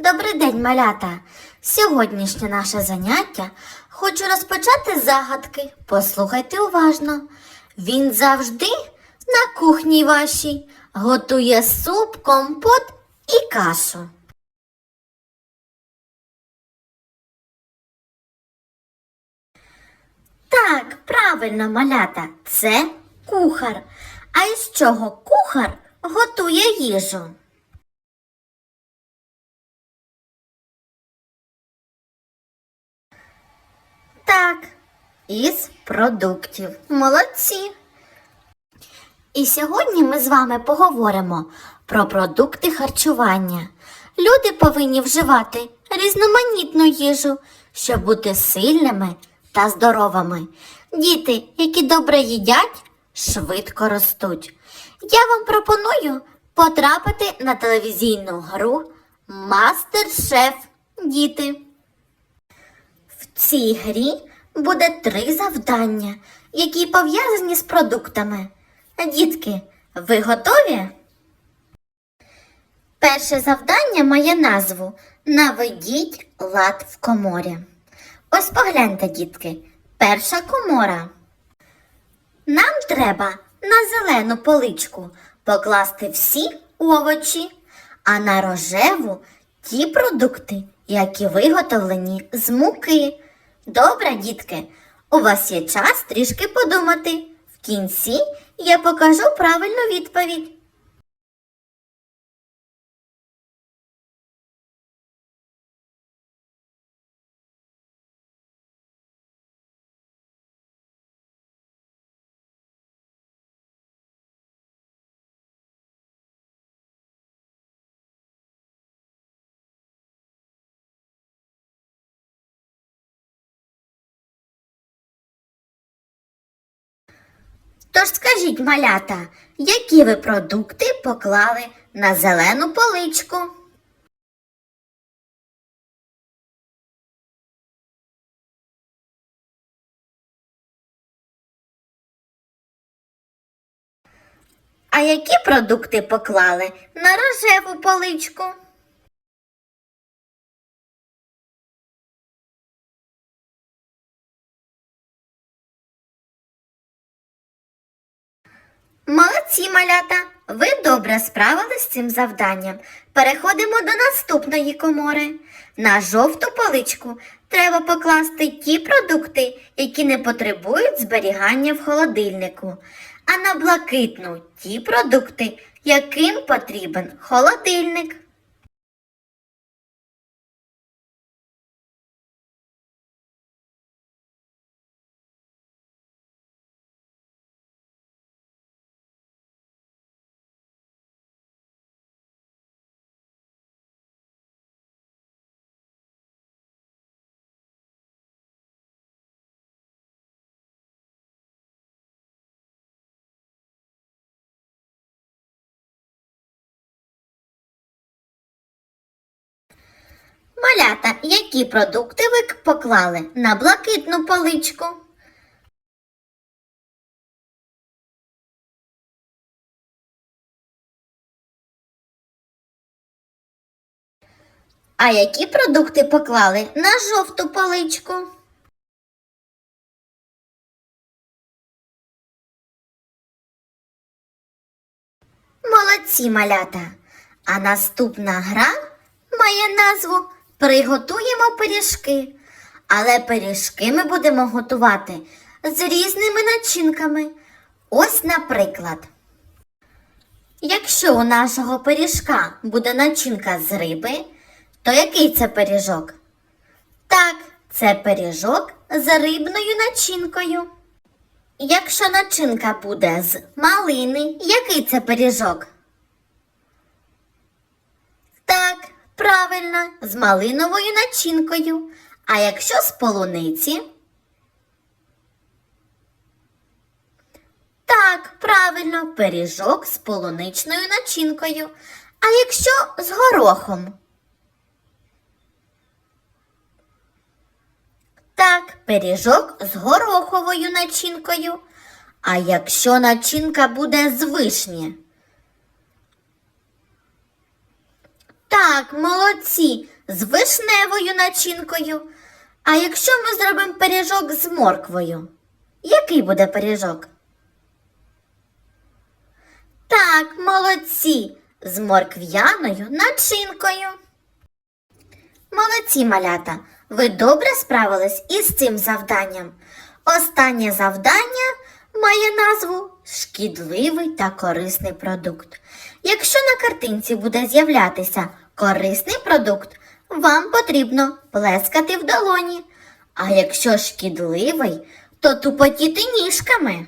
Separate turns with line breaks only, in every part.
Добрий день, малята! Сьогоднішнє наше заняття хочу розпочати з загадки. Послухайте уважно. Він завжди на кухні вашій готує суп, компот і кашу. Так, правильно, малята, це кухар. А із чого кухар готує їжу? Так, із продуктів. Молодці. І сьогодні ми з вами поговоримо про продукти харчування. Люди повинні вживати різноманітну їжу, щоб бути сильними та здоровими. Діти, які добре їдять, швидко ростуть. Я вам пропоную потрапити на телевізійну гру Мастер-шеф Діти. Цій грі буде три завдання, які пов'язані з продуктами. Дітки, ви готові? Перше завдання має назву Наведіть лад в коморі. Ось погляньте, дітки, перша комора. Нам треба на зелену поличку покласти всі овочі, а на рожеву ті продукти, які виготовлені з муки. Добре, дітки, у вас є час трішки подумати. В кінці я покажу правильну відповідь. Тож скажіть, малята, які ви продукти поклали на зелену поличку? А які продукти поклали на рожеву поличку? Молодці, малята! Ви добре справились з цим завданням. Переходимо до наступної комори. На жовту поличку треба покласти ті продукти, які не потребують зберігання в холодильнику, а на блакитну ті продукти, яким потрібен холодильник. Малята, які продукти ви поклали на блакитну поличку? А які продукти поклали на жовту поличку? Молодці малята. А наступна гра має назву Приготуємо пиріжки. Але пиріжки ми будемо готувати з різними начинками. Ось, наприклад. Якщо у нашого пиріжка буде начинка з риби, то який це пиріжок? Так, це пиріжок з рибною начинкою. Якщо начинка буде з малини, який це пиріжок? Так, правильно, з малиновою начинкою. А якщо з полуниці? Так, правильно, пиріжок з полуничною начинкою. А якщо з горохом? Так, пиріжок з гороховою начинкою. А якщо начинка буде з вишні? Так, молодці, з вишневою начинкою. А якщо ми зробимо пиріжок з морквою, який буде пиріжок? Так, молодці, з моркв'яною начинкою. Молодці, малята, ви добре справились із цим завданням. Останнє завдання має назву шкідливий та корисний продукт. Якщо на картинці буде з'являтися корисний продукт, вам потрібно плескати в долоні. А якщо шкідливий, то тупотіти ніжками.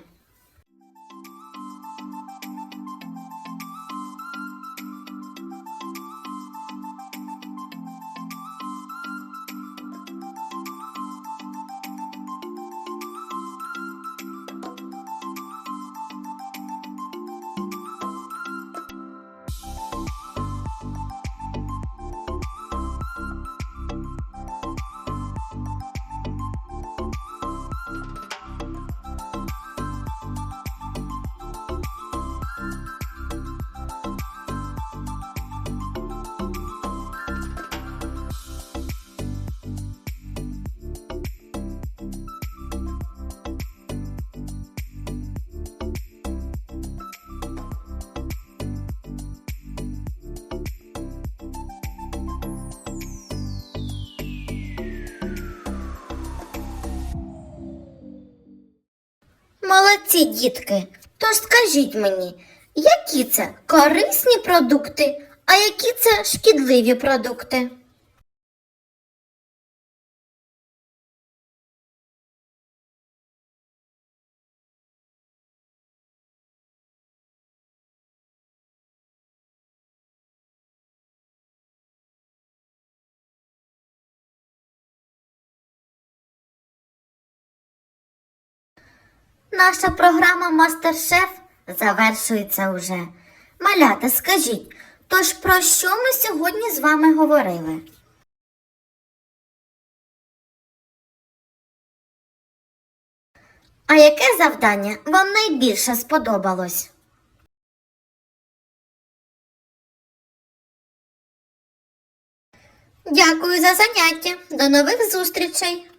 Молодці, дітки. Тож скажіть мені, які це корисні продукти, а які це шкідливі продукти? Наша програма Мастер-шеф завершується уже. Малята, скажіть, тож про що ми сьогодні з вами говорили? А яке завдання вам найбільше сподобалось? Дякую за заняття. До нових зустрічей!